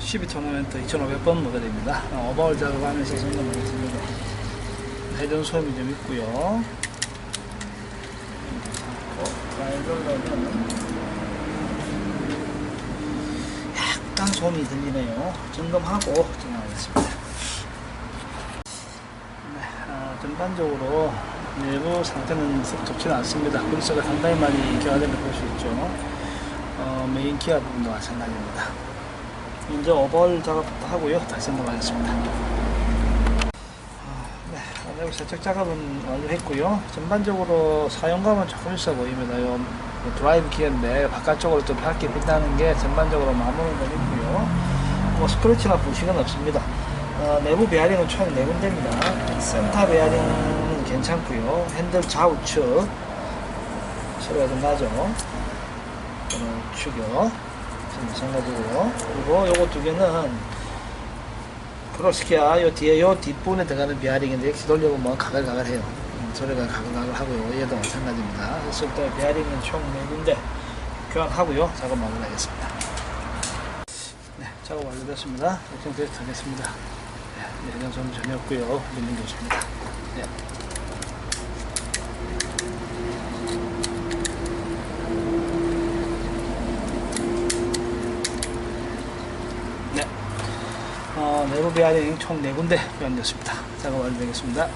12 토너멘트 2500번 모델입니다. 어, 오버홀 작업하면서 점검하겠습니다. 회전 소음이 좀 있고요. 약간 소음이 들리네요. 점검하고 진행하겠습니다. 네, 아, 전반적으로 내부 상태는 썩 좋지는 않습니다. 그리스가 상당히 많이 걸볼수 있죠. 어, 메인 기아 부분도 마찬가지입니다. 이제 오버홀 작업부터 하고요. 다시 넘어가겠습니다. 아, 네, 내부 세척 작업은 완료했고요. 전반적으로 사용감은 조금 있어 보입니다. 요뭐 드라이브 기어인데 바깥쪽으로 좀 밝게 빛나는 게 전반적으로 마무리는 있고요. 뭐 스크래치나 부식은 없습니다. 어, 내부 베어링은 총 4군데입니다. 센터 베어링은 괜찮고요. 핸들 좌우측 소리가 좀 나죠. 우측이요. 마찬가지고요. 그리고 요거 두 개는 프로스키아 요 뒤에 요 뒷부분에 들어가는 베어링인데 역시 돌려보면 가글가글해요. 음, 소리가 가글가글 하고요. 얘도 마찬가지입니다. 그래서 일단 베어링은 총 4군데 교환하고요. 작업 마무리하겠습니다. 네, 작업 완료됐습니다. 테스트 하겠습니다. 네, 내장 소음 전혀 없고요. 밀림 좋습니다. 네. 어, 내부 베어링 총 4군데 교환됐습니다. 작업 완료되겠습니다.